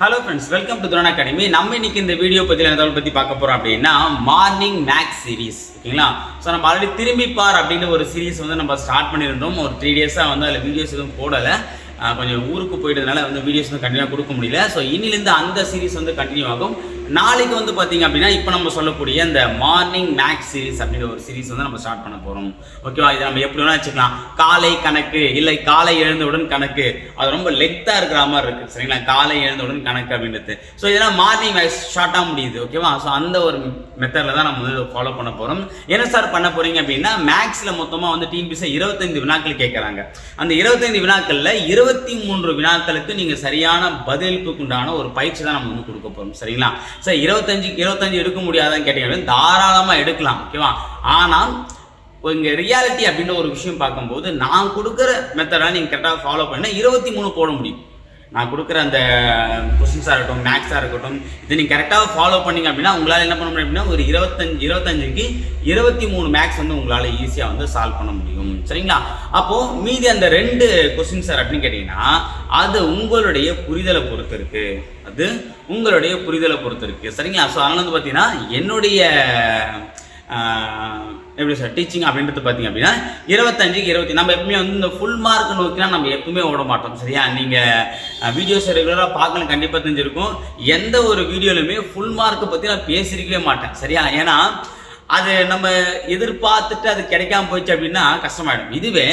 Hello friends welcome to Thuran academy நம்ம இன்னைக்கு இந்த வீடியோ பற்றி என்ன தகவல் பற்றி பார்க்க போகிறோம் அப்படின்னா மார்னிங் மேக்ஸ் சீரிஸ் ஓகேங்களா ஸோ நம்ம ஆல்ரெடி திரும்பி பார் அப்படின்ற ஒரு சீரீஸ் வந்து நம்ம ஸ்டார்ட் பண்ணியிருந்தோம். ஒரு த்ரீ டேஸாக வந்து அதில் வீடியோஸ் எதுவும் போடலை. கொஞ்சம் ஊருக்கு போயிட்டதுனால வந்து வீடியோஸ் வந்து கண்டினியூ கொடுக்க முடியல. ஸோ இன்னிலேருந்து அந்த சீரீஸ் வந்து கண்டினியூ ஆகும். நாளைக்கு வந்து பார்த்தீங்க அப்படின்னா இப்போ நம்ம சொல்லக்கூடிய இந்த மார்னிங் மேக்ஸ் சீரிஸ் அப்படின்ற ஒரு சீரிஸ் வந்து நம்ம ஸ்டார்ட் பண்ண போகிறோம் ஓகேவா இதை நம்ம எப்படி வேணா வச்சுக்கலாம். காலை கணக்கு இல்லை காலை எழுந்தவுடன் கணக்கு. அது ரொம்ப லெக்தாக இருக்கிற மாதிரி இருக்குது சரிங்களா? காலை எழுந்தவுடன் கணக்கு அப்படின்றது. ஸோ இதெல்லாம் மார்னிங் மேக்ஸ் ஷார்ட்டாக முடியுது. ஓகேவா ஸோ அந்த ஒரு மெத்தடில் தான் நம்ம வந்து ஃபாலோ பண்ண போகிறோம் என்ன சார் பண்ண போகிறீங்க அப்படின்னா மேக்ஸில் மொத்தமாக வந்து டிஎன்பிசி இருபத்தைந்து வினாக்கள் கேட்குறாங்க அந்த இருபத்தைந்து வினாக்களில் இருபத்தி மூன்று வினாக்களுக்கு நீங்கள் சரியான பதிலுக்கு உண்டான ஒரு பயிற்சி தான் நம்ம வந்து கொடுக்க போகிறோம் சரிங்களா? சார் இருபத்தஞ்சு இருபத்தஞ்சு எடுக்க முடியாதான்னு கேட்டீங்கன்னா தாராளமாக எடுக்கலாம் ஓகேவா ஆனால் இங்கே ரியாலிட்டி அப்படின்ற ஒரு விஷயம் பார்க்கும்போது நான் கொடுக்குற மெத்தடை நீங்கள் கரெக்டாக ஃபாலோ பண்ணால் இருபத்தி மூணு போட முடியும். நான் கொடுக்குற அந்த கொஸ்டின்ஸாக இருக்கட்டும் மேக்ஸாக இருக்கட்டும் இதை நீங்கள் கரெக்டாக ஃபாலோ பண்ணீங்க அப்படின்னா உங்களால் என்ன பண்ண முடியும் அப்படின்னா ஒரு இருபத்தஞ்சு இருபத்தஞ்சுக்கு இருபத்தி மூணு மேக்ஸ் வந்து உங்களால் ஈஸியாக வந்து சால்வ் பண்ண முடியும். சரிங்களா? அப்போது மீதி அந்த ரெண்டு கொஸ்டின் சார் அப்படின்னு கேட்டிங்கன்னா அது உங்களுடைய புரிதலை பொறுத்து இருக்கு. அது உங்களுடைய புரிதலை பொறுத்து இருக்கு. சரிங்களா? ஸோ அதனால் வந்து பார்த்தீங்கன்னா என்னுடைய எப்படி சார் டீச்சிங் அப்படின்றது பார்த்தீங்க அப்படின்னா இருபத்தஞ்சுக்கு இருபத்தி நம்ம எப்பவுமே வந்து இந்த ஃபுல் மார்க் நோக்கினா நம்ம எப்பவுமே ஓட மாட்டோம் சரியா? நீங்கள் வீடியோஸ் ரெகுலராக பார்க்கணும் கண்டிப்பாக தெரிஞ்சிருக்கும். எந்த ஒரு வீடியோலையுமே ஃபுல் மார்க்கை பற்றி நான் பேசியிருக்கவே மாட்டேன் சரியா? ஏன்னா அது நம்ம எதிர்பார்த்துட்டு அது கிடைக்காம போயிடுச்சு அப்படின்னா கஷ்டமாயிடும். இதுவே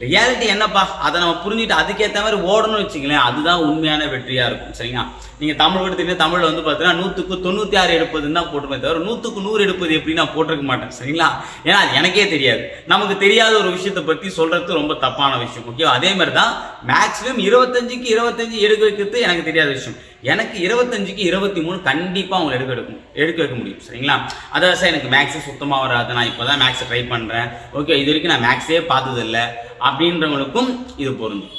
ரியாலிட்டி என்னப்பா? அதை நம்ம புரிஞ்சுட்டு அதுக்கேற்ற மாதிரி ஓடணும்னு வச்சுங்களேன் அதுதான் உண்மையான வெற்றியாக இருக்கும் சரிங்களா? நீங்கள் தமிழ் எடுத்துக்கிட்டு தமிழில் வந்து பார்த்தீங்கன்னா நூற்றுக்கு தொண்ணூற்றி ஆறு எடுப்பதுன்னு தான் போட்டுமே தவிர நூற்றுக்கு நூறு எடுப்பது எப்படி நான் போட்டிருக்க மாட்டேன் சரிங்களா? ஏன்னா அது எனக்கே தெரியாது. நமக்கு தெரியாத ஒரு விஷயத்தை பற்றி சொல்கிறது ரொம்ப தப்பான விஷயம் ஓகே அதே மாதிரி தான் மேக்ஸிமம் இருபத்தஞ்சுக்கு இருபத்தஞ்சு எடுக்க வைக்கிறது எனக்கு தெரியாத விஷயம். எனக்கு இருபத்தஞ்சுக்கு இருபத்தி மூணு கண்டிப்பாக அவங்களை எடுக்க எடுக்கும் எடுக்க வைக்க முடியும் சரிங்களா? அதாவது சார் எனக்கு மேக்ஸே சுத்தமாக வராது. நான் இப்போ தான் மேக்ஸை ட்ரை பண்ணுறேன் ஓகே இது வரைக்கும் நான் மேக்ஸே பார்த்ததில்ல. அப்படின்றவங்களுக்கும் இது பொருந்தும்.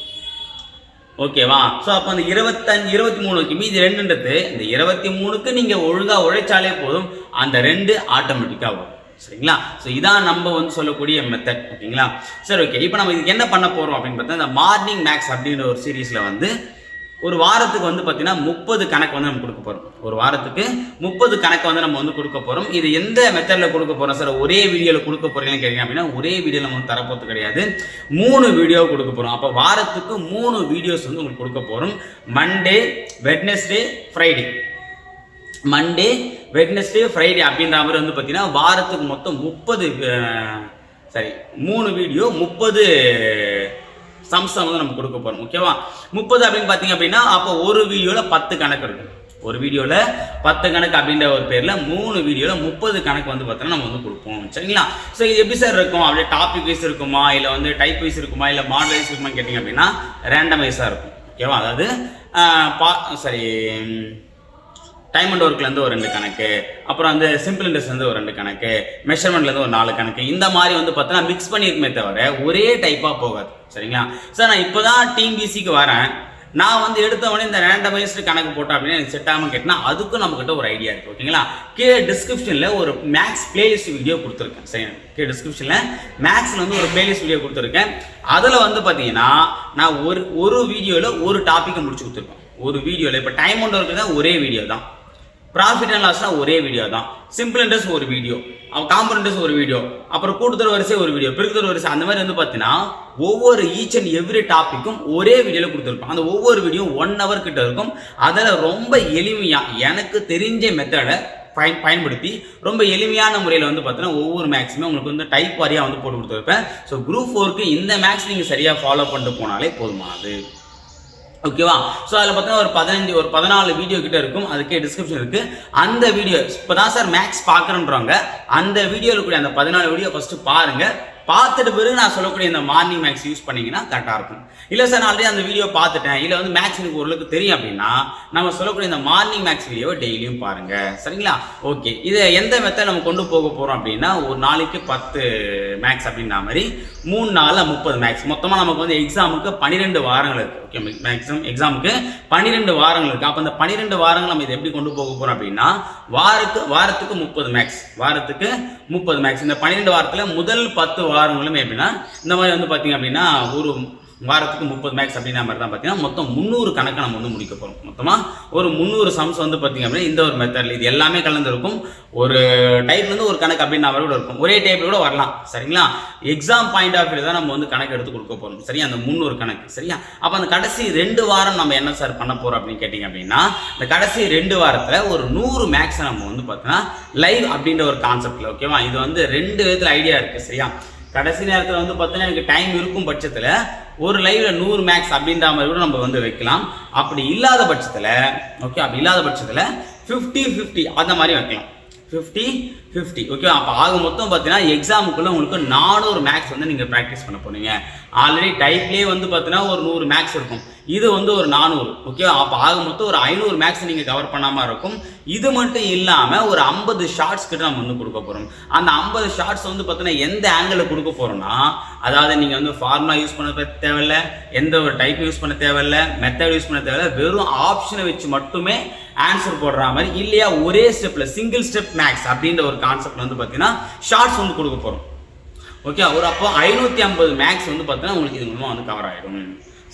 ஓகேவா ஸோ அப்போ அந்த இருபத்தஞ்சு இருபத்தி மூணுக்கு மீதி ரெண்டுன்றது இந்த இருபத்தி மூணுக்கு நீங்கள் ஒழுங்காக உழைச்சாலே போதும் அந்த ரெண்டு ஆட்டோமேட்டிக்காக வரும் சரிங்களா? ஸோ இதான் நம்ம வந்து சொல்லக்கூடிய மெத்தட் ஓகேங்களா சரி ஓகே இப்போ நம்ம இதுக்கு என்ன பண்ண போகிறோம் அப்படின்னு பார்த்தா இந்த மார்னிங் மேக்ஸ் அப்படின்ற ஒரு சீரீஸில் வந்து ஒரு வாரத்துக்கு வந்து பார்த்தீங்கன்னா முப்பது கணக்கு வந்து நம்ம கொடுக்க போகிறோம் ஒரு வாரத்துக்கு முப்பது கணக்கு வந்து நம்ம வந்து கொடுக்க போகிறோம் இது எந்த மெத்தடில் கொடுக்க போகிறோம் சார்? ஒரே வீடியோவில் கொடுக்க போகிறீங்கன்னு கேட்டீங்க அப்படின்னா ஒரே வீடியோ நம்ம வந்து தரப்போகிறது கிடையாது. மூணு வீடியோ கொடுக்க போகிறோம் அப்போ வாரத்துக்கு மூணு வீடியோஸ் வந்து உங்களுக்கு கொடுக்க போகிறோம் Monday Wednesday Friday Monday Wednesday Friday அப்படின்ற மாதிரி வந்து பார்த்தீங்கன்னா வாரத்துக்கு மொத்தம் முப்பது சாரி மூணு வீடியோ முப்பது சம்சம் வந்து நம்ம கொடுக்க போகிறோம் ஓகேவா முப்பது அப்படின்னு பார்த்தீங்க அப்படின்னா அப்போ ஒரு வீடியோவில் பத்து கணக்கு இருக்கும். ஒரு வீடியோவில் பத்து கணக்கு அப்படின்ற ஒரு பேரில் மூணு வீடியோவில் முப்பது கணக்கு வந்து பார்த்தோன்னா நம்ம வந்து கொடுப்போம் சரிங்களா? ஸோ இது எப்படி சார் இருக்கும்? அப்படியே டாபிக் வைஸ் இருக்குமா? இல்லை வந்து டைப் வைஸ் இருக்குமா? இல்லை மாடல் வைஸ் இருக்குமா கேட்டிங்க அப்படின்னா ரேண்டம் வைஸாக இருக்கும் ஓகேவா அதாவது பா சரி டைம் அண்ட் ஒர்க்லேருந்து ஒரு ரெண்டு கணக்கு அப்புறம் வந்து சிம்பிள் இண்டஸ்ட்லேருந்து ஒரு ரெண்டு கணக்கு மெஷர்மெண்ட்லேருந்து ஒரு நாலு கணக்கு. இந்த மாதிரி வந்து பார்த்தோன்னா மிக்ஸ் பண்ணியிருக்குமே தவிர ஒரே டைப்பாக போகாது. சரிங்களா? சார் நான் இப்போ தான் டிஎம்பிசிக்கு வரேன். நான் வந்து எடுத்த உடனே இந்த ரேண்டமைஸ்டு கணக்கு போட்டோம் அப்படின்னு எனக்கு செட் ஆகாமல் கேட்டினா அதுக்கும் நம்மக்கிட்ட ஒரு ஐடியா இருக்குது ஓகேங்களா? கீழே டிஸ்கிரிப்ஷனில் ஒரு மேக்ஸ் பிளேலிஸ்ட் வீடியோ கொடுத்துருக்கேன். சரி கீழே டிஸ்கிரிப்ஷனில் மேக்ஸில் வந்து ஒரு பிளேலிஸ்ட் வீடியோ கொடுத்துருக்கேன். அதில் வந்து பார்த்தீங்கன்னா நான் ஒரு ஒரு வீடியோவில் ஒரு டாப்பிக்கை முடிச்சு கொடுத்துருக்கேன் ஒரு வீடியோவில் இப்போ டைம் ஒன்று இருக்குது தான் ஒரே வீடியோ தான். ப்ராஃபிட் அண்ட் லாஸ்னா ஒரே வீடியோ தான். சிம்பிள் இன்ட்ரெஸ்ட் ஒரு வீடியோ காம்பனண்ட்ஸ் ஒரு வீடியோ அப்புறம் கூட்டுத்தர வரிசை ஒரு வீடியோ பெருக்குத்தர வரிசை. அந்த மாதிரி வந்து பார்த்தீங்கன்னா ஒவ்வொரு ஈச் அண்ட் எவ்ரி டாப்பிக்கும் ஒரே வீடியோவில் கொடுத்துருப்போம் அந்த ஒவ்வொரு வீடியோ ஒன் ஹவர் கிட்ட இருக்கும். அதில் ரொம்ப எளிமையாக எனக்கு தெரிஞ்ச மெத்தடை பயன் பயன்படுத்தி ரொம்ப எளிமையான முறையில் வந்து பார்த்தீங்கன்னா ஒவ்வொரு மேக்ஸுமே உங்களுக்கு வந்து டைப் வாரியாக வந்து போட்டு கொடுத்துருப்பேன். ஸோ குரூப் ஃபோருக்கு இந்த மேக்ஸ் நீங்கள் சரியாக ஃபாலோ பண்ணிட்டு போனாலே போதுமானது. ஓகேவா ஸோ அதில் பார்த்தீங்கன்னா ஒரு பதினஞ்சு ஒரு பதினாலு வீடியோ கிட்ட இருக்கும். அதுக்கே டிஸ்கிரிப்ஷன் இருக்கு. அந்த வீடியோ இப்போ தான் சார் மேக்ஸ் பார்க்குறேன்றவங்க அந்த வீடியோவில் கூடிய அந்த பதினாலு வீடியோ ஃபஸ்ட்டு பாருங்க. பார்த்துட்டு பிறகு நான் சொல்லக்கூடிய இந்த மார்னிங் மேக்ஸ் யூஸ் பண்ணீங்கன்னா கரெக்டாக இருக்கும். இல்லை சார் நான் ஆல்ரெடி அந்த வீடியோ பார்த்துட்டேன். இல்லை வந்து மேக்ஸ் எனக்கு ஓரளவுக்கு தெரியும் அப்படின்னா நம்ம சொல்லக்கூடிய இந்த மார்னிங் மேக்ஸ் வீடியோவை டெய்லியும் பாருங்க. சரிங்களா? ஓகே இதை எந்த மெத்தட் நம்ம கொண்டு போக போகிறோம் அப்படின்னா ஒரு நாளைக்கு பத்து மேக்ஸ் அப்படின்ற மாதிரி மூணு நாளில் முப்பது மேக்ஸ் மொத்தமாக நமக்கு வந்து எக்ஸாமுக்கு பன்னிரெண்டு வாரங்கள் இருக்குது ஓகே மேக்ஸிமம் எக்ஸாமுக்கு பன்னிரெண்டு வாரங்கள் இருக்குது அப்போ அந்த பன்னிரெண்டு வாரங்கள் நம்ம இதை எப்படி கொண்டு போக போகிறோம் அப்படின்னா வாரத்துக்கு வாரத்துக்கு முப்பது மேக்ஸ் வாரத்துக்கு முப்பது மேக்ஸ் இந்த பன்னிரெண்டு வாரத்தில் முதல் பத்து வாரங்களுமே எப்படின்னா இந்த மாதிரி வந்து பார்த்தீங்க அப்படின்னா ஒரு வாரத்துக்கு முப்பது மேக்ஸ் அப்படின்ற மாதிரி தான் பார்த்தீங்கன்னா மொத்தம் முந்நூறு கணக்கு நம்ம வந்து முடிக்க போகிறோம் மொத்தமாக ஒரு முந்நூறு சம்ஸ் வந்து பார்த்தீங்க அப்படின்னா இந்த ஒரு மெத்தடில் இது எல்லாமே கலந்துருக்கும். ஒரு டைப்லேருந்து ஒரு கணக்கு அப்படின்னா கூட இருக்கும். ஒரே டைப்பில் கூட வரலாம். சரிங்களா? எக்ஸாம் பாயிண்ட் ஆஃப் வியூ தான் நம்ம வந்து கணக்கு எடுத்து கொடுக்க போகிறோம் சரியா? அந்த முந்நூறு கணக்கு. சரியா? அப்போ அந்த கடைசி ரெண்டு வாரம் நம்ம என்ன சார் பண்ண போகிறோம் அப்படின்னு கேட்டிங்க அப்படின்னா இந்த கடைசி ரெண்டு வாரத்தில் ஒரு நூறு மேக்ஸை நம்ம வந்து பார்த்தீங்கன்னா லைவ் அப்படின்ற ஒரு கான்செப்டில் ஓகேவா இது வந்து ரெண்டு விதத்தில் ஐடியா இருக்குது சரியா? கடைசி நேரத்தில் வந்து பார்த்தீங்கன்னா எனக்கு டைம் இருக்கும் பட்சத்தில் ஒரு லைவ்ல நூறு மேக்ஸ் அப்படின்ற மாதிரி கூட நம்ம வந்து வைக்கலாம். அப்படி இல்லாத பட்சத்தில் ஓகே அப்படி இல்லாத பட்சத்தில் ஃபிஃப்டி ஃபிஃப்டி அந்த மாதிரி வைக்கலாம். ஃபிஃப்டி ஃபிஃப்டி ஓகே அப்போ ஆக மொத்தம் பார்த்தீங்கன்னா எக்ஸாமுக்குள்ளே உங்களுக்கு நானூறு மேக்ஸ் வந்து நீங்கள் ப்ராக்டிஸ் பண்ண போனீங்க ஆல்ரெடி டைப்லேயே வந்து பார்த்தீங்கன்னா ஒரு நூறு மேக்ஸ் இருக்கும். இது வந்து ஒரு நானூறு. ஓகே அப்போ ஆக மொத்தம் ஒரு ஐநூறு மேக்ஸ் நீங்கள் கவர் பண்ணாமல் இருக்கும். இது மட்டும் இல்லாமல் ஒரு ஐம்பது ஷார்ட்ஸ் கிட்ட நம்ம வந்து கொடுக்க போகிறோம் அந்த ஐம்பது ஷார்ட்ஸ் வந்து பார்த்தீங்கன்னா எந்த ஆங்கிளில் கொடுக்க போகிறோம்னா அதாவது நீங்கள் வந்து ஃபார்முலா யூஸ் பண்ண தேவையில்லை தேவையில்ல எந்த ஒரு டைப் யூஸ் பண்ண தேவையில்ல மெத்தட் யூஸ் பண்ண தேவையில்லை வெறும் ஆப்ஷனை வச்சு மட்டுமே ஆன்சர் போடுற மாதிரி இல்லையா? ஒரே ஸ்டெப்பில் சிங்கிள் ஸ்டெப் மேக்ஸ் அப்படின்ற ஒரு கான்செப்ட் வந்து பார்த்தீங்கன்னா ஷார்ட்ஸ் வந்து கொடுக்க போகிறோம் ஓகே ஒரு அப்போ ஐநூற்றி ஐம்பது மேக்ஸ் வந்து பார்த்தீங்கன்னா உங்களுக்கு இது மூலமாக வந்து கவர் ஆகிடும்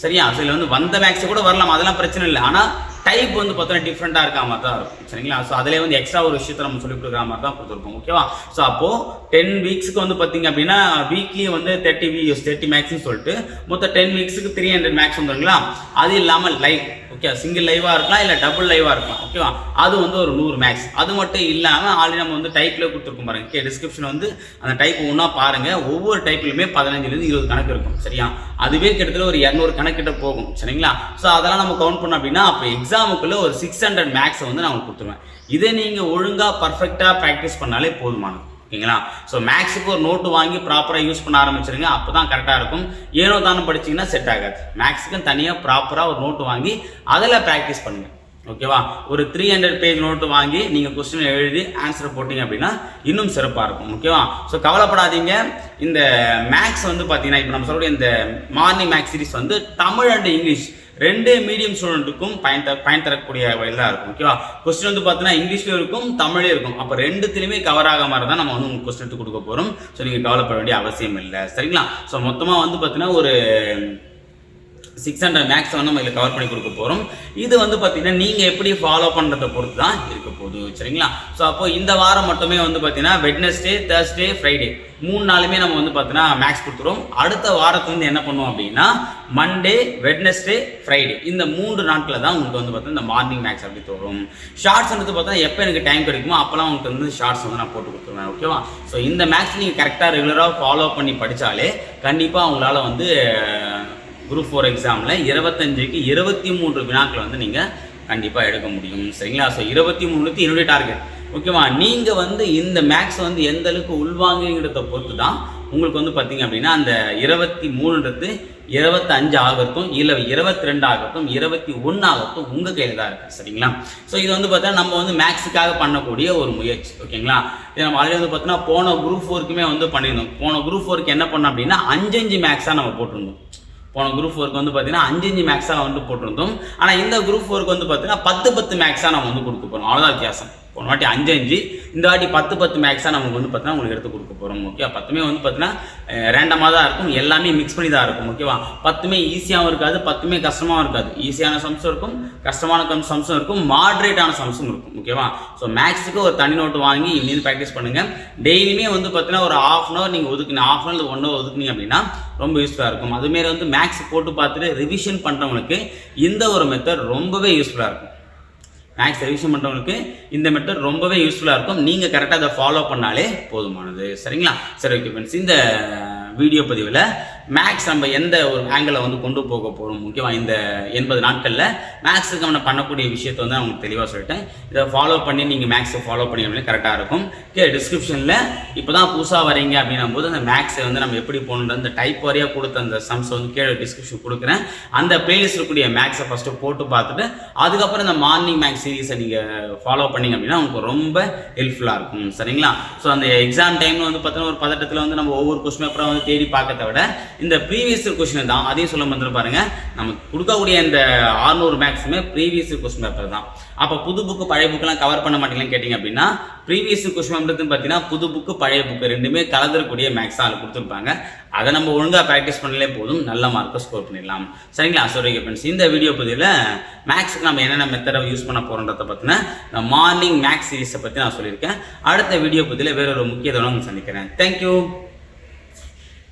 சரியா? ஸோ இதில் வந்து வந்த மேக்ஸை கூட வரலாம். அதெல்லாம் பிரச்சனை இல்லை. ஆனால் டைப் வந்து பார்த்தோன்னா டிஃப்ரெண்ட்டாக இருக்க மாதிரி தான் இருக்கும். சரிங்களா? ஸோ அதிலே வந்து எக்ஸ்ட்ரா ஒரு விஷயத்தை நம்ம சொல்லி கொடுக்குற மாதிரி தான் கொடுத்துருக்கோம் ஓகேவா ஸோ அப்போது டென் வீக்ஸுக்கு வந்து பார்த்தீங்க அப்படின்னா வீக்லி வந்து தேர்ட்டி வீஸ் தேர்ட்டி மேக்ஸ்னு சொல்லிட்டு மொத்தம் டென் வீக்ஸுக்கு த்ரீ ஹண்ட்ரட் மேக்ஸ் வந்துருங்களா? அது இல்லாமல் லைவ் ஓகே சிங்கிள் லைவாக இருக்கலாம் இல்லை டபுள் லைவாக இருக்கலாம். ஓகேவா அது வந்து ஒரு நூறு மேக்ஸ் அது மட்டும் இல்லாமல் ஆல்ரெடி நம்ம வந்து டைப்பில் கொடுத்துருக்கோம் பாருங்க. ஓகே டிஸ்கிரிப்ஷன் வந்து அந்த டைப் ஒன்றா பாருங்கள் ஒவ்வொரு டைப்லையுமே பதினஞ்சுலேருந்து இருபது கணக்கு இருக்கும். சரியா? அதுவே கிட்டத்தட்ட ஒரு இரநூறு கணக்கிட்ட போகும். சரிங்களா? ஸோ அதெல்லாம் நம்ம கவுண்ட் பண்ணோம் அப்படின்னா அப்போ எக்ஸாமுக்குள்ளே ஒரு சிக்ஸ் ஹண்ட்ரட் மேக்ஸை வந்து நான் உங்களுக்கு கொடுத்துருவேன். இதை நீங்கள் ஒழுங்காக பர்ஃபெக்டாக ப்ராக்டிஸ் பண்ணாலே போதுமானது. ஓகேங்களா? ஸோ மேக்ஸுக்கு ஒரு நோட்டு வாங்கி ப்ராப்பராக யூஸ் பண்ண ஆரம்பிச்சிருங்க. அப்போ தான் கரெக்டாக இருக்கும். ஏனோ தானே படிச்சீங்கன்னா செட் ஆகாது. மேக்ஸுக்கும் தனியாக ப்ராப்பராக ஒரு நோட்டு வாங்கி அதில் ப்ராக்டிஸ் பண்ணுங்கள் ஓகேவா? ஒரு த்ரீ ஹண்ட்ரட் பேஜ் நோட்டு வாங்கி நீங்கள் கொஸ்டின் எழுதி ஆன்சர் போட்டிங்க அப்படின்னா இன்னும் சிறப்பாக இருக்கும். ஓகேவா? ஸோ கவலைப்படாதீங்க. இந்த மேக்ஸ் வந்து பார்த்தீங்கன்னா இப்போ நம்ம சொல்லக்கூடிய இந்த மார்னிங் மேக்ஸ் சீரிஸ் வந்து தமிழ் அண்ட் இங்கிலீஷ் ரெண்டு மீடியம் ஸ்டூடெண்ட்டுக்கும் பயன் த பயன் தரக்கூடிய வழியில் தான் இருக்கும் ஓகேவா கொஸ்டின் வந்து பார்த்தீங்கன்னா இங்கிலீஷ்லேயும் இருக்கும் தமிழ்லேயும் இருக்கும். அப்போ ரெண்டுத்துலையுமே கவர் ஆக மாதிரி தான் நம்ம வந்து உங்களுக்கு கொஸ்டின் எடுத்து கொடுக்க போகிறோம் ஸோ நீங்கள் கவலைப்பட வேண்டிய அவசியம் இல்லை. சரிங்களா? ஸோ மொத்தமாக வந்து பார்த்தீங்கன்னா ஒரு சிக்ஸ் ஹண்ட்ரட் மேக்ஸ் வந்து நம்ம இதில் கவர் பண்ணி கொடுக்க போகிறோம் இது வந்து பார்த்தீங்கன்னா நீங்கள் எப்படி ஃபாலோ பண்ணுறத பொறுத்து தான் இருக்க போகுது சரிங்களா? ஸோ அப்போ இந்த வாரம் மட்டுமே வந்து பார்த்தீங்கன்னா வெட்னஸ்டே தேர்ஸ்டே ஃப்ரைடே மூணு நாளுமே நம்ம வந்து பார்த்தீங்கன்னா மேக்ஸ் கொடுத்துருவோம். அடுத்த வாரத்துலேருந்து என்ன பண்ணுவோம் அப்படின்னா மண்டே வெட்னஸ்டே ஃப்ரைடே இந்த மூன்று நாட்களில் தான் உங்களுக்கு வந்து பார்த்தீங்கன்னா இந்த மார்னிங் மேக்ஸ் அப்படி தோறும் ஷார்ட்ஸ் வந்து பார்த்தீங்கன்னா எப்போ எனக்கு டைம் கிடைக்குமோ அப்போலாம் உங்களுக்கு வந்து ஷார்ட்ஸ் வந்து நான் போட்டு கொடுத்துருவேன் ஓகேவா ஸோ இந்த மேக்ஸ் நீங்கள் கரெக்டாக ரெகுலராக ஃபாலோ பண்ணி படித்தாலே கண்டிப்பாக உங்களால் வந்து குரூப் ஃபோர் எக்ஸாமில் இருபத்தஞ்சுக்கு இருபத்தி மூன்று வினாக்களை வந்து நீங்கள் கண்டிப்பாக எடுக்க முடியும். சரிங்களா? ஸோ இருபத்தி மூணுக்கு என்னுடைய டார்கெட் ஓகேவா நீங்கள் வந்து இந்த மேக்ஸ் வந்து எந்த அளவுக்கு உள்வாங்குங்கிறத பொறுத்து தான் உங்களுக்கு வந்து பார்த்தீங்க அப்படின்னா அந்த இருபத்தி மூணுன்றது இருபத்தஞ்சு ஆகட்டும் இல்லை இருபத்தி ரெண்டு ஆகட்டும் இருபத்தி ஒன்று ஆகட்டும் உங்கள் கையில் தான் இருக்குது சரிங்களா? ஸோ இது வந்து பார்த்தா நம்ம வந்து மேக்ஸுக்காக பண்ணக்கூடிய ஒரு முயற்சி. ஓகேங்களா இது நம்ம ஆல்ரெடி வந்து பார்த்தீங்கன்னா போன குரூப் ஃபோருக்குமே வந்து பண்ணியிருந்தோம். போன குரூப் ஃபோருக்கு என்ன பண்ணோம் அப்படின்னா அஞ்சஞ்சு மேக்ஸாக நம்ம போட்டிருந்தோம். போன குரூப் ஒர்க் வந்து பார்த்தீங்கன்னா அஞ்சு அஞ்சு மேக்ஸாக வந்து போட்டிருந்தோம். ஆனால் இந்த குரூப் ஒர்க் வந்து பார்த்தீங்கன்னா பத்து பத்து மேக்ஸாக நம்ம வந்து கொடுக்க போகிறோம் அவ்வளோதான் வித்தியாசம். போன வாட்டி அஞ்சு அஞ்சு. இந்த வாட்டி பத்து பத்து மேக்ஸாக நமக்கு வந்து பார்த்தீங்கன்னா உங்களுக்கு எடுத்து கொடுக்க போகிறோம் ஓகே பத்துமே வந்து பார்த்தீங்கன்னா ரேண்டமாக தான் இருக்கும். எல்லாமே மிக்ஸ் பண்ணி தான் இருக்கும் ஓகேவா பத்துமே ஈஸியாகவும் இருக்காது பத்துமே கஷ்டமாகவும் இருக்காது. ஈஸியான சம்ஸும் இருக்கும் கஷ்டமான கம் சம்ஸும் இருக்கும் மாட்ரேட்டான சம்ஸும் இருக்கும் ஓகேவா ஸோ மேக்ஸுக்கு ஒரு தனி நோட்டு வாங்கி இன்னும் ப்ராக்டிஸ் பண்ணுங்கள் டெய்லியுமே வந்து பார்த்தீங்கன்னா ஒரு ஆஃப் அன் ஹவர் நீங்கள் ஒதுக்குனீங்க half an hour one hour ஒதுக்குனீங்க அப்படின்னா ரொம்ப யூஸ்ஃபுல்லாக இருக்கும். அதுமாரி வந்து மேக்ஸ் போட்டு பார்த்துட்டு ரிவிஷன் பண்ணுறவங்களுக்கு இந்த ஒரு மெத்தட் ரொம்பவே யூஸ்ஃபுல்லாக இருக்கும். மேக்ஸ் ரிவிஷன் பண்ணுறவங்களுக்கு இந்த மெத்தட் ரொம்பவே யூஸ்ஃபுல்லாக இருக்கும். நீங்கள் கரெக்டாக அதை ஃபாலோ பண்ணாலே போதுமானது. சரிங்களா? சரி ஓகே ஃப்ரெண்ட்ஸ் இந்த வீடியோ பதிவில் மேக்ஸ் நம்ம எந்த ஒரு ஆங்கிளில் வந்து கொண்டு போக போகிறோம் முக்கியமாக இந்த எண்பது நாட்களில் மேக்ஸுக்கு நம்ம பண்ணக்கூடிய விஷயத்தை வந்து நான் உங்களுக்கு தெளிவாக சொல்லிட்டேன். இதை ஃபாலோ பண்ணி நீங்கள் மேக்ஸை ஃபாலோ பண்ணி கரெக்டாக இருக்கும். கே டிஸ்கிரிப்ஷனில் இப்போ தான் புதுசாக வரீங்க அப்படின்னும் போது அந்த மேக்ஸை வந்து நம்ம எப்படி போகணுன்ற அந்த டைப் வரையாக கொடுத்த அந்த சம்ஸ் வந்து கீழே டிஸ்கிரிப்ஷன் கொடுக்குறேன். அந்த பிளேலிஸ்ட் இருக்கக்கூடிய மேக்ஸை ஃபஸ்ட்டு போட்டு பார்த்துட்டு அதுக்கப்புறம் இந்த மார்னிங் மேக்ஸ் சீரீஸை நீங்கள் ஃபாலோ பண்ணீங்க அப்படின்னா உங்களுக்கு ரொம்ப ஹெல்ப்ஃபுல்லாக இருக்கும். சரிங்களா? ஸோ அந்த எக்ஸாம் டைமில் வந்து பார்த்தீங்கன்னா ஒரு பதட்டத்தில் வந்து நம்ம ஒவ்வொரு கொஸ்டின் பேப்பராக வந்து தேடி பார்க்கறத விட இந்த ப்ரீவியஸ் கொஸ்டின் தான். அதையும் சொல்ல வந்து பாருங்க. நம்ம கொடுக்கக்கூடிய இந்த ஆறுநூறு மேக்ஸுமே ப்ரீவியஸ் கொஸ்டின் பேப்பர் தான். அப்போ புது புக்கு பழைய புக்கெல்லாம் கவர் பண்ண மாட்டீங்கன்னு கேட்டிங்க அப்படின்னா ப்ரீவியஸ் கொஸ்டின் பேப்பர்னு பார்த்தீங்கன்னா புது புக்கு பழைய புக்கு ரெண்டுமே கலந்துருக்கூடிய மேக்ஸ் அதில் கொடுத்துருப்பாங்க. அதை நம்ம ஒழுங்காக ப்ராக்டிஸ் பண்ணலே போதும். நல்ல மார்க்கை ஸ்கோர் பண்ணிடலாம். சரிங்களா? ஸோ ஃப்ரெண்ட்ஸ் இந்த வீடியோ பதிவில் மேக்ஸுக்கு நம்ம என்னென்ன மெத்தடை யூஸ் பண்ண போகிறோன்றதை பற்றின மார்னிங் மேக்ஸ் சீரீஸை பற்றி நான் சொல்லியிருக்கேன். அடுத்த வீடியோ பதிவில் வேற ஒரு முக்கிய சந்திக்கிறேன். தேங்க்யூ